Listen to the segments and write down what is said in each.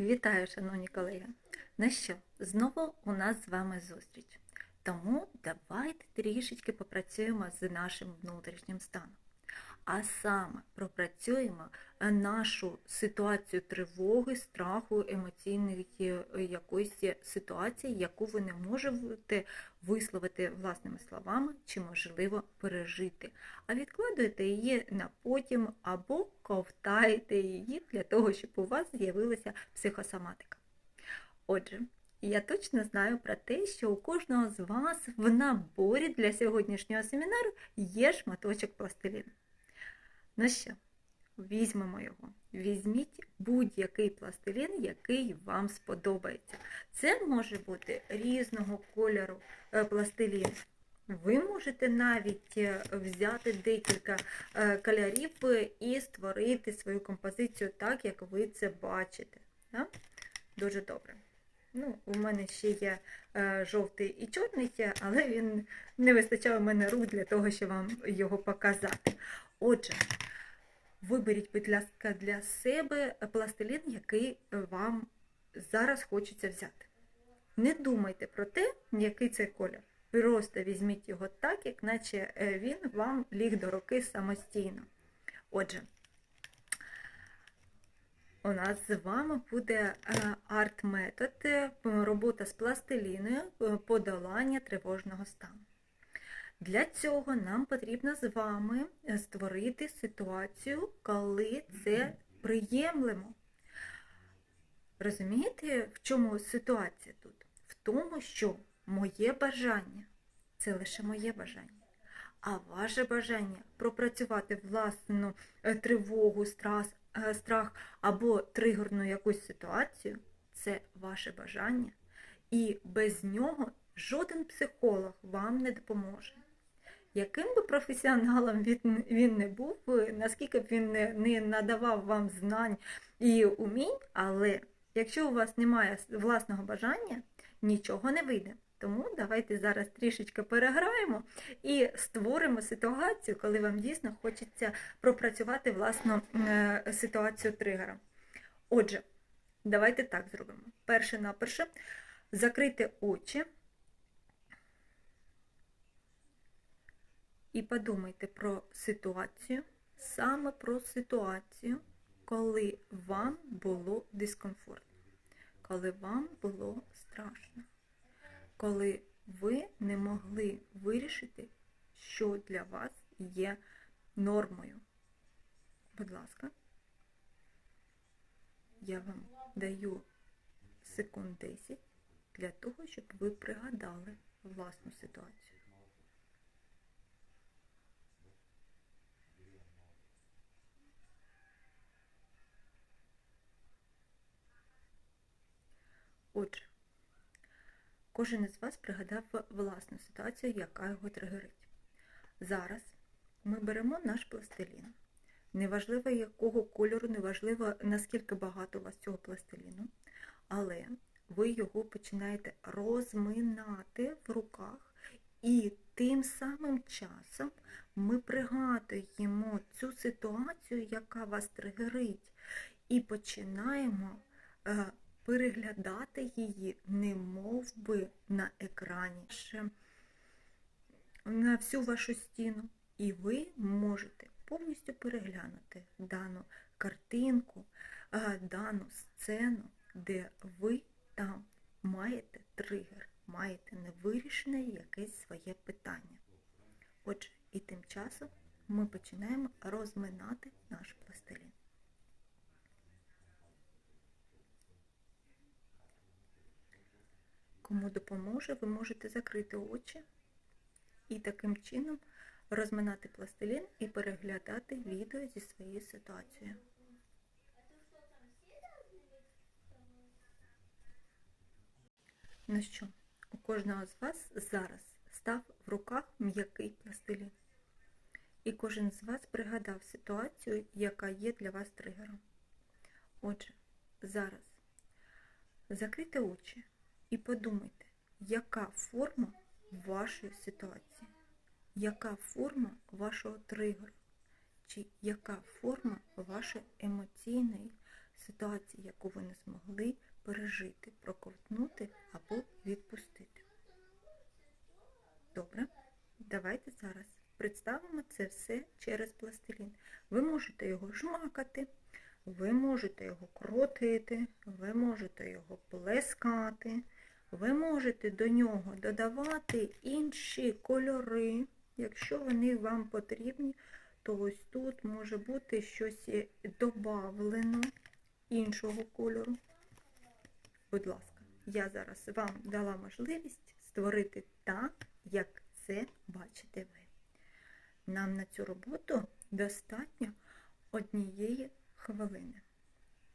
Вітаю, шановні колеги! Ну що, знову у нас з вами зустріч. Тому давайте трішечки попрацюємо з нашим внутрішнім станом. А саме пропрацюємо нашу ситуацію тривоги, страху, емоційної е, якоїсь ситуації, яку ви не можете висловити власними словами чи, можливо, пережити. А відкладуєте її на потім або ковтаєте її для того, щоб у вас з'явилася психосоматика. Отже, я точно знаю про те, що у кожного з вас в наборі для сьогоднішнього семінару є шматочок пластиліну. Ну що, візьмемо його. Візьміть будь-який пластилін, який вам сподобається. Це може бути різного кольору е, пластилін. Ви можете навіть е, взяти декілька е, кольорів і створити свою композицію так, як ви це бачите. Дуже добре. Ну, У мене ще є жовтий і чорний, але він не вистачає в мене рук для того, щоб вам його показати. Отже, виберіть, будь ласка, для себе пластилін, який вам зараз хочеться взяти. Не думайте про те, який це колір. Просто візьміть його так, як наче він вам ліг до руки самостійно. Отже, у нас з вами буде арт-метод, робота з пластиліною, подолання тривожного стану. Для цього нам потрібно з вами створити ситуацію, коли це приємлемо. Розумієте, в чому ситуація тут? В тому, що моє бажання це лише моє бажання. А ваше бажання пропрацювати власну тривогу, страх, страх або тригерну якусь ситуацію це ваше бажання. І без нього жоден психолог вам не допоможе. Яким би професіоналом він, не був, наскільки б він не, надавав вам знань і умінь, але якщо у вас немає власного бажання, нічого не вийде. Тому давайте зараз трішечки переграємо і створимо ситуацію, коли вам дійсно хочеться пропрацювати власну е, ситуацію тригера. Отже, давайте так зробимо. Перше наперше закрийте очі і подумайте про ситуацію, саме про ситуацію, коли вам було дискомфортно, коли вам було страшно коли ви не могли вирішити, що для вас є нормою. Будь ласка, я вам даю секунд 10 для того, щоб ви пригадали власну ситуацію. Отже, Кожен із вас пригадав власну ситуацію, яка його тригерить. Зараз ми беремо наш пластилін. Неважливо, якого кольору, неважливо, наскільки багато у вас цього пластиліну, але ви його починаєте розминати в руках, і тим самим часом ми пригадуємо цю ситуацію, яка вас тригерить, і починаємо е, переглядати її, не мов би на екрані, на всю вашу стіну. І ви можете повністю переглянути дану картинку, дану сцену, де ви там маєте тригер, маєте невирішене якесь своє питання. Отже, і тим часом ми починаємо розминати наш пластилін. Кому допоможе, ви можете закрити очі і таким чином розминати пластилін і переглядати відео зі своєю ситуацією. Ну що, у кожного з вас зараз став в руках м'який пластилін. І кожен з вас пригадав ситуацію, яка є для вас тригером. Отже, зараз закрийте очі. І подумайте, яка форма вашої ситуації, яка форма вашого тригеру, чи яка форма вашої емоційної ситуації, яку ви не змогли пережити, проковтнути або відпустити. Добре, давайте зараз представимо це все через пластилін. Ви можете його жмакати, ви можете його крутити, ви можете його плескати, ви можете до нього додавати інші кольори, якщо вони вам потрібні, то ось тут може бути щось добавлено іншого кольору. Будь ласка, я зараз вам дала можливість створити так, як це бачите ви. Нам на цю роботу достатньо однієї хвилини.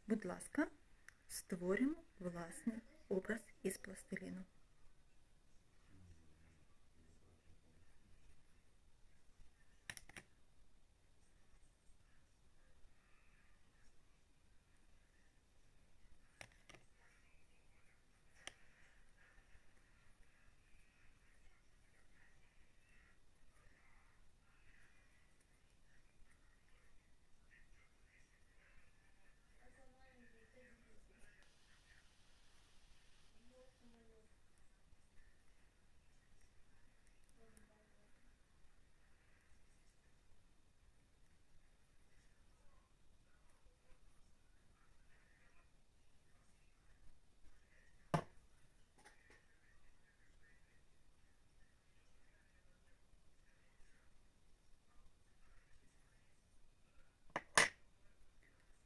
Будь ласка, створимо власний образ із пластиліну.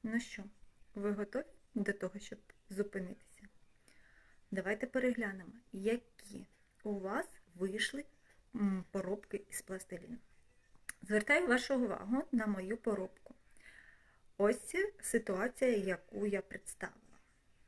Ну що, ви готові до того, щоб зупинитися? Давайте переглянемо, які у вас вийшли поробки із пластиліну. Звертаю вашу увагу на мою поробку. Ось ситуація, яку я представила.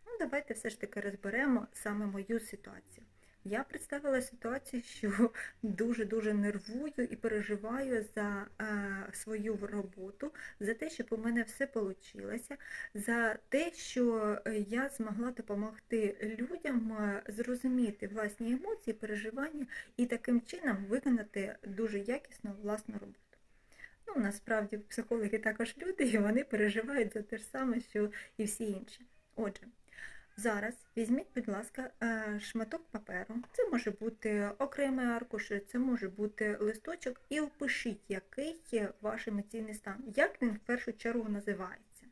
Ну, давайте все ж таки розберемо саме мою ситуацію. Я представила ситуацію, що дуже-дуже нервую і переживаю за е, свою роботу, за те, щоб у мене все вийшло, за те, що я змогла допомогти людям е, зрозуміти власні емоції, переживання і таким чином виконати дуже якісно власну роботу. Ну, насправді психологи також люди, і вони переживають за те ж саме, що і всі інші. Отже, Зараз візьміть, будь ласка, е, шматок паперу. Це може бути окремий аркуш, це може бути листочок, і опишіть, який є ваш емоційний стан. Як він в першу чергу називається?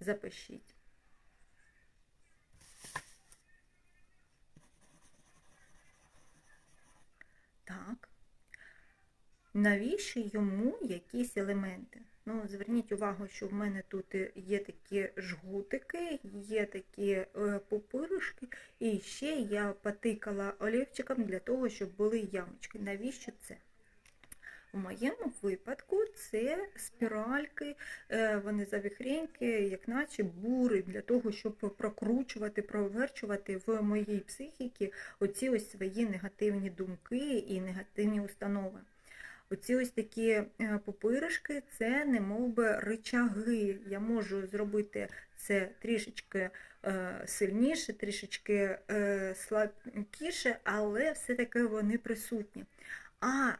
Запишіть. Так. Навіщо йому якісь елементи? Ну, Зверніть увагу, що в мене тут є такі жгутики, є такі е, пупирушки, і ще я потикала олівчиком для того, щоб були ямочки. Навіщо це? У моєму випадку це спіральки, е, вони завіхренькі, як наче бури, для того, щоб прокручувати, проверчувати в моїй психіці оці ось свої негативні думки і негативні установи. Оці ось такі е, пупиришки це не мов би ричаги. Я можу зробити це трішечки е, сильніше, трішечки е, слабкіше, але все-таки вони присутні. А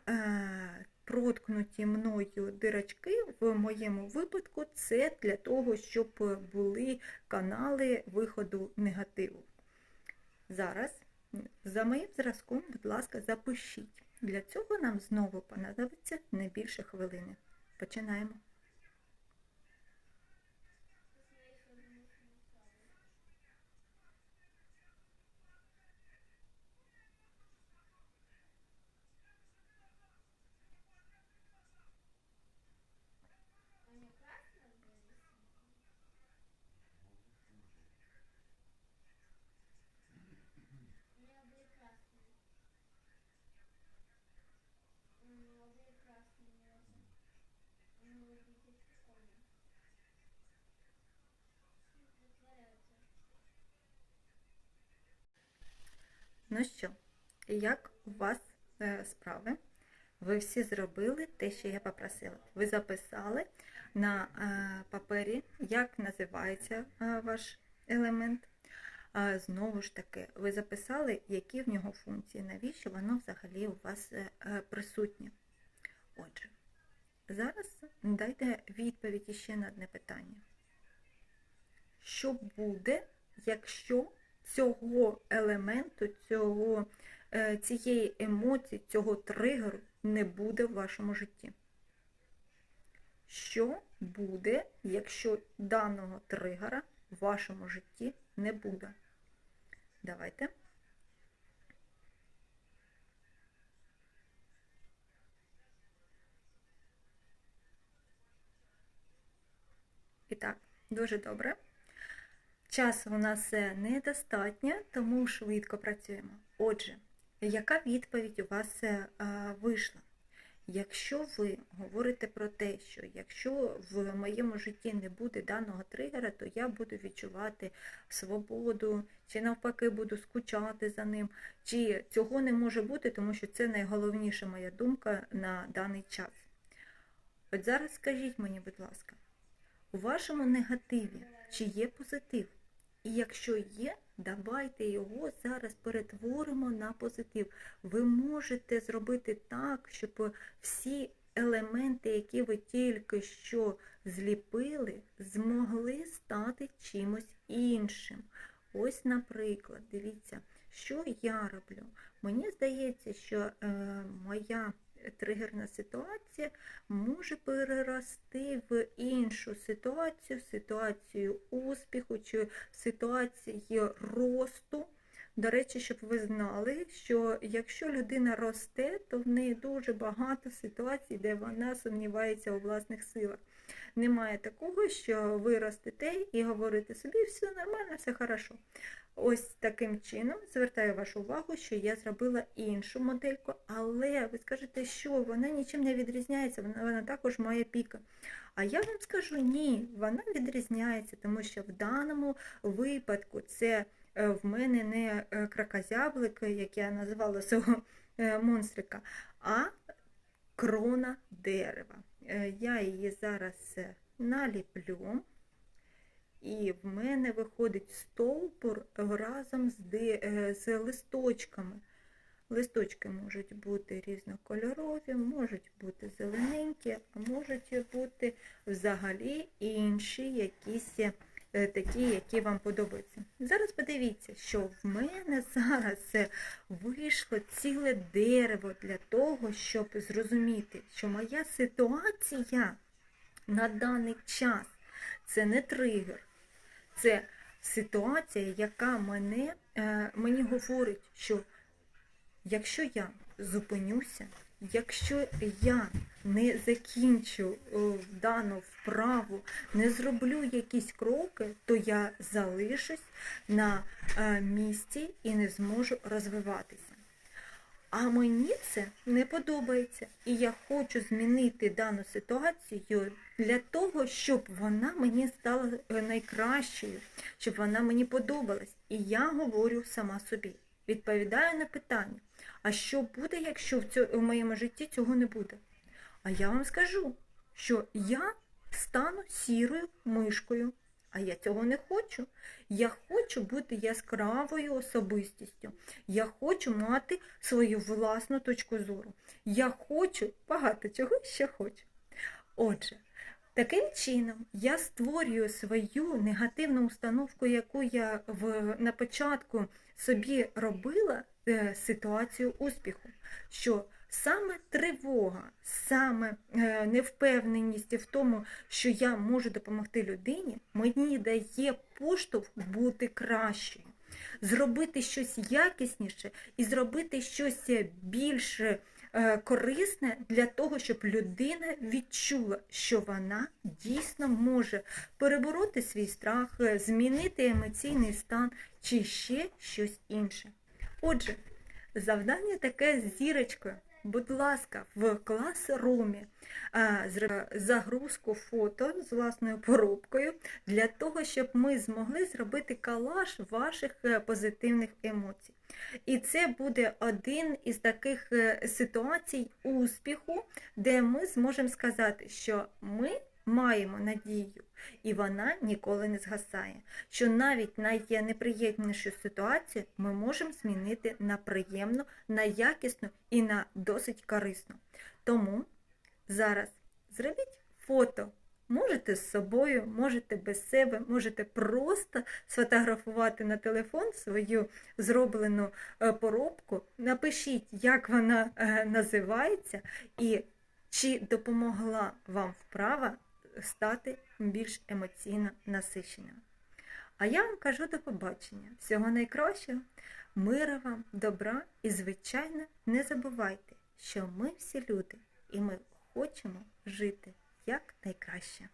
проткнуті мною дирочки в моєму випадку це для того, щоб були канали виходу негативу. Зараз за моїм зразком, будь ласка, запишіть. Для цього нам знову понадобиться не більше хвилини. Починаємо. Ну що, як у вас е, справи? Ви всі зробили те, що я попросила. Ви записали на е, папері, як називається е, ваш елемент. Знову ж таки, ви записали, які в нього функції, навіщо воно взагалі у вас присутнє. Отже, зараз дайте відповідь ще на одне питання. що буде, якщо цього елементу, цього, е, цієї емоції, цього тригеру не буде в вашому житті. Що буде, якщо даного тригера в вашому житті не буде? Давайте. І так, дуже добре. Часу у нас недостатньо, тому швидко працюємо. Отже, яка відповідь у вас е, вийшла? Якщо ви говорите про те, що якщо в моєму житті не буде даного тригера, то я буду відчувати свободу, чи навпаки буду скучати за ним, чи цього не може бути, тому що це найголовніша моя думка на даний час. От зараз скажіть мені, будь ласка, у вашому негативі чи є позитив? І якщо є, давайте його зараз перетворимо на позитив. Ви можете зробити так, щоб всі елементи, які ви тільки що зліпили, змогли стати чимось іншим. Ось, наприклад, дивіться, що я роблю. Мені здається, що е, моя тригерна ситуація може перерости в іншу ситуацію, ситуацію успіху чи ситуацію росту. До речі, щоб ви знали, що якщо людина росте, то в неї дуже багато ситуацій, де вона сумнівається у власних силах. Немає такого, що ви ростете і говорите собі, все нормально, все хорошо. Ось таким чином звертаю вашу увагу, що я зробила іншу модельку, але ви скажете, що вона нічим не відрізняється, вона, вона також має піка. А я вам скажу, ні, вона відрізняється, тому що в даному випадку це в мене не е, кракозяблик, як я називала свого е, монстрика, а крона дерева. Я її зараз наліплю. І в мене виходить стовбур разом з е, з листочками. Листочки можуть бути різнокольорові, можуть бути зелененькі, а можуть бути взагалі інші якісь е, такі, які вам подобаються. Зараз подивіться, що в мене зараз вийшло ціле дерево для того, щоб зрозуміти, що моя ситуація на даний час це не тригер. Це ситуація, яка мене, е, мені говорить, що якщо я зупинюся, якщо я не закінчу е, дану вправу, не зроблю якісь кроки, то я залишусь на е, місці і не зможу розвиватися. А мені це не подобається. І я хочу змінити дану ситуацію для того, щоб вона мені стала е, найкращою, щоб вона мені подобалась. І я говорю сама собі. Відповідаю на питання, а що буде, якщо в, цьому, в моєму житті цього не буде? А я вам скажу, що я стану сірою мишкою. А я цього не хочу. Я хочу бути яскравою особистістю. Я хочу мати свою власну точку зору. Я хочу багато чого ще хочу. Отже, таким чином я створюю свою негативну установку, яку я в, на початку собі робила е, ситуацію успіху. що Саме тривога, саме е, невпевненість в тому, що я можу допомогти людині, мені дає поштовх бути кращою, зробити щось якісніше і зробити щось е, корисне для того, щоб людина відчула, що вона дійсно може перебороти свій страх, е, змінити емоційний стан чи ще щось інше. Отже, завдання таке з зірочкою будь ласка, в клас-румі загрузку фото з власною поробкою для того, щоб ми змогли зробити калаш ваших е, позитивних емоцій. І це буде один із таких е, ситуацій успіху, де ми зможемо сказати, що ми маємо надію, і вона ніколи не згасає. Що навіть найнеприємнішу ситуацію ми можемо змінити на приємну, на якісну і на досить корисну. Тому зараз зробіть фото Можете з собою, можете без себе, можете просто сфотографувати на телефон свою зроблену е, поробку. Напишіть, як вона е, називається, і чи допомогла вам вправа стати більш емоційно насиченим. А я вам кажу до побачення. Всього найкращого, мира вам, добра і, звичайно, не забувайте, що ми всі люди і ми хочемо жити як найкраще.